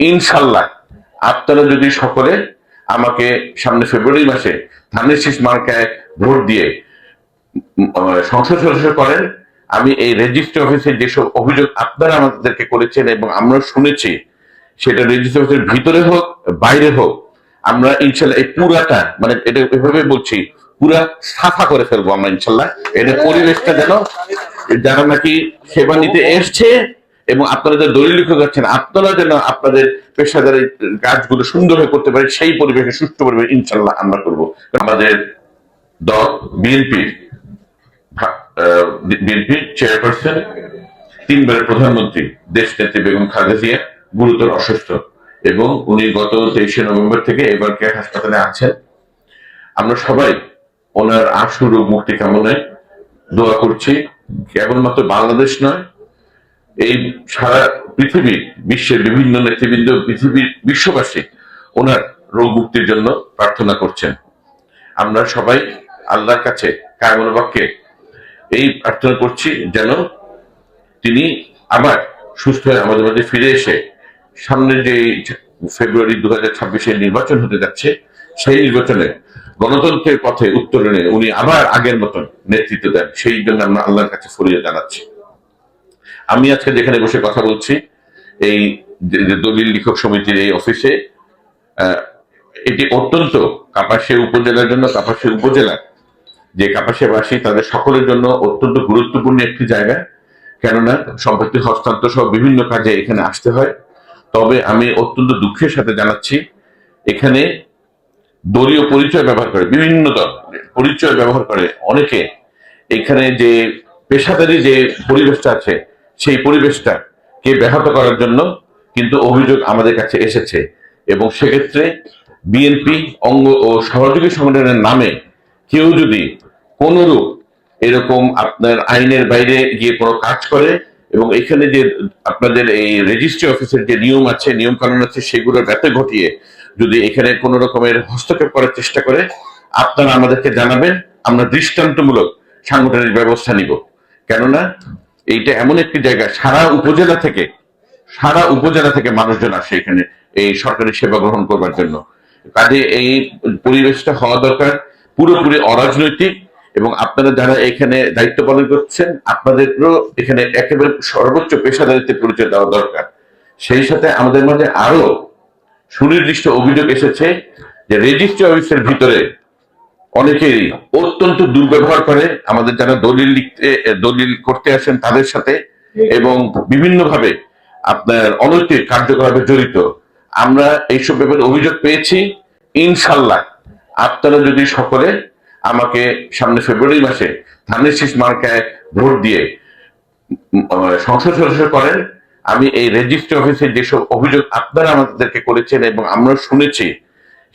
ইনশাল্লাহ। আপনারা যদি সকলে আমাকে সামনে ফেব্রুয়ারি মাসে ধানের শীষ মার্কায় ভোট দিয়ে সংসদ সদস্য করেন, আমি এই রেজিস্ট্রি অফিসে যেসব অভিযোগ আপনারা আমাদেরকে করেছেন এবং আমরা শুনেছি, সেটা রেজিস্ট্রি অফিসের ভিতরে হোক, বাইরে হোক, আমরা ইনশাল্লাহ এই পুরাটা মানে এটা এভাবে বলছি, পুরা সাফা করে ফেলব আমরা ইনশাল্লাহ। এটা পরিবেশটা যেন, যারা নাকি সেবা নিতে এসছে এবং আপনারা যে দলিল লিখে যাচ্ছেন আপনারা যেন আপনাদের পেশাদারি কাজগুলো সুন্দরভাবে করতে পারে সেই পরিবেশে সুষ্ঠু পরিবেশ ইনশাল্লাহ আমরা করব। আমাদের দল, বিএনপি বিএনপি চেয়ারপারসন, তিনবারের প্রধানমন্ত্রী দেশ নেত্রী বেগম খালেদা জিয়া, গুরুতর অসুস্থ। এবং উনি গত তেইশে নভেম্বর থেকে এবার কেয়ার হাসপাতালে আছেন। আমরা সবাই ওনার আশু রোগ মুক্তি কামনায় দোয়া করছি। কেবলমাত্র বাংলাদেশ নয় এই সারা পৃথিবীর বিশ্বের বিভিন্ন নেতৃবৃন্দ পৃথিবীর বিশ্ববাসী ওনার রোগ মুক্তির জন্য প্রার্থনা করছেন। আমরা সবাই আল্লাহর কাছে কায়মন বাক্যে এই প্রার্থনা করছি যেন তিনি আবার সুস্থ হয়ে আমাদের মধ্যে ফিরে এসে সামনে যে ফেব্রুয়ারি দু হাজার নির্বাচন হতে যাচ্ছে, সেই নির্বাচনে গণতন্ত্রের পথে উত্তরণে উনি আবার আগের মতন নেতৃত্ব দেন। সেই জন্য আমরা আল্লাহর কাছে ফরিয়ে জানাচ্ছি। আমি আজকে যেখানে বসে কথা বলছি, এই দলিল লিখক সমিতির এই অফিসে এটি অত্যন্ত কাপাসিয়া উপজেলার জন্য কাপাসিয়া উপজেলা, যে কাপাসিয়াবাসী তাদের সকলের জন্য অত্যন্ত গুরুত্বপূর্ণ একটি জায়গা। কেননা, সম্পত্তি হস্তান্তর সহ বিভিন্ন কাজে এখানে আসতে হয়। তবে আমি অত্যন্ত দুঃখের সাথে জানাচ্ছি, এখানে দলীয় পরিচয় ব্যবহার করে, বিভিন্ন দল পরিচয় ব্যবহার করে অনেকে। এখানে যে পেশাদারি যে পরিবেশটা আছে সেই পরিবেশটা কে ব্যাহত করার জন্য কিন্তু অভিযোগ আমাদের কাছে এসেছে। এবং সেক্ষেত্রে বিএনপি অঙ্গ ও সহযোগী সংগঠনের নামে কেউ যদি কোনরূপ এরকম আপনার আইনের বাইরে গিয়ে কোনো কাজ করে এবং এখানে যে আপনাদের এই রেজিস্ট্রি অফিসের যে নিয়ম আছে নিয়ম কানুন আছে, সেগুলো ব্যথা ঘটিয়ে যদি এখানে কোনো রকমের হস্তক্ষেপ করার চেষ্টা করে, আপনারা আমাদেরকে জানাবেন, আমরা দৃষ্টান্তমূলক সাংগঠনিক ব্যবস্থা নিব। কেননা এইটা এমন একটি জায়গা, সারা উপজেলা থেকে, সারা উপজেলা থেকে মানুষজন আসে এখানে এই সরকারি সেবা গ্রহণ করবার জন্য। কাজে এই পরিবেশটা হওয়া দরকার, পুরোপুরি অরাজনৈতিক এবং আপনারা যারা এখানে দায়িত্ব পালন করছেন আপনাদেরও এখানে একেবারে সর্বোচ্চ পেশাদারিত্বের পরিচয় দেওয়া দরকার। সেই সাথে আমাদের মাঝে আরও সুনির্দিষ্ট অভিযোগ এসেছে যে রেজিস্ট্রি অফিসের ভিতরে অনেকেই অত্যন্ত দুর্ব্যবহার করে আমাদের যারা দলিল লিখতে দলিল করতে আসেন তাদের সাথে এবং বিভিন্নভাবে আপনার অনৈতিক কার্যকলাপে জড়িত। আমরা এইসব ব্যাপারে অভিযোগ পেয়েছি। ইনশাল্লাহ আপনারা যদি সকলে আমাকে সামনে ফেব্রুয়ারি মাসে ধানের শীষ মার্কায় ভোট দিয়ে সংসদ সদস্য করেন, আমি এই রেজিস্ট্রি অফিসে যেসব অভিযোগ আপনারা আমাদেরকে করেছেন এবং আমরা শুনেছি,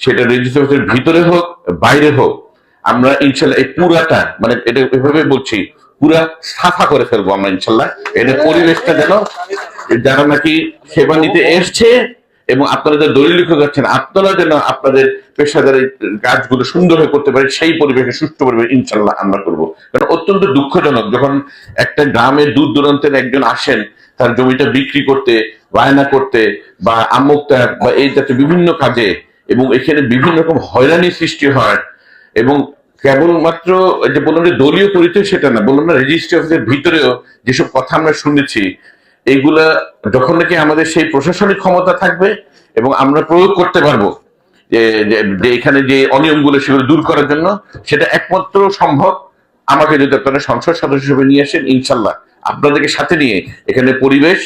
সেটা রেজিস্ট্রি অফিসের ভিতরে হোক, বাইরে হোক আমরা ইনশাল্লাহ এই পুরাটা মানে এটা এভাবে বলছি, পুরা সাফা করে ফেলব আমরা ইনশাল্লাহ। এটা পরিবেশটা যেন, যারা নাকি সেবা নিতে এসছে এবং আপনারা দলিল লিখে যাচ্ছেন আপনারা যেন আপনাদের পেশাদারি কাজগুলো সুন্দরভাবে করতে পারে সেই পরিবেশে সুষ্ঠু পরিবেশ ইনশাল্লাহ আমরা করব। কারণ অত্যন্ত দুঃখজনক, যখন একটা গ্রামে দূর দূরান্তের একজন আসেন, তার জমিটা বিক্রি করতে, বায়না করতে, বা আমুকটা বা এই জাতীয় বিভিন্ন কাজে, এবং এখানে বিভিন্ন রকম হয়রানি সৃষ্টি হয় এবং কেবলমাত্র যে বললাম যে দলীয় পরিচয় সেটা না, বললাম না রেজিস্ট্রি অফিসের ভিতরেও যেসব কথা আমরা শুনেছি এইগুলা যখন নাকি আমাদের সেই প্রশাসনিক ক্ষমতা থাকবে এবং আমরা প্রয়োগ করতে পারব যে এখানে যে অনিয়মগুলো সেগুলো দূর করার জন্য, সেটা একমাত্র সম্ভব আমাকে যদি আপনারা সংসদ সদস্য হিসেবে নিয়ে আসেন, ইনশাল্লাহ। আপনাদেরকে সাথে নিয়ে এখানে পরিবেশ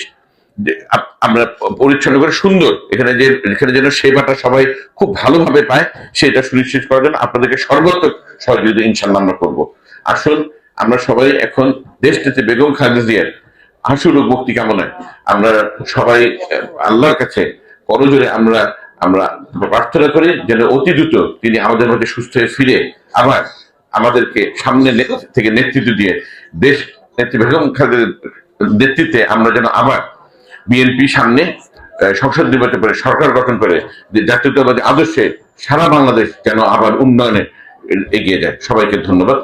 আমরা পরিচ্ছন্ন করে সুন্দর। এখানে যে, এখানে যেন সেবাটা সবাই খুব ভালোভাবে পায়, সেটা সুনিশ্চিত করার জন্য আপনাদেরকে সর্বাত্মক সহযোগিতা ইনশাল্লাহ আমরা করব। আসুন, আমরা সবাই এখন দেশ নেত্রী বেগম খালেদা জিয়ার রোগ মুক্তি কামনায় আমরা সবাই, আল্লাহর কাছে করজোরে আমরা আমরা প্রার্থনা করি যেন অতি দ্রুত তিনি আমাদের মধ্যে সুস্থ হয়ে ফিরে আবার আমাদেরকে সামনে থেকে নেতৃত্ব দিয়ে দেশ নেত্রী বেগম খালেদার নেতৃত্বে আমরা যেন আবার বিএনপি সামনে সংসদ নির্বাচন করে, সরকার গঠন করে, যে জাতীয়তাবাদী আদর্শে সারা বাংলাদেশ যেন আবার উন্নয়নে এগিয়ে যায়। সবাইকে ধন্যবাদ।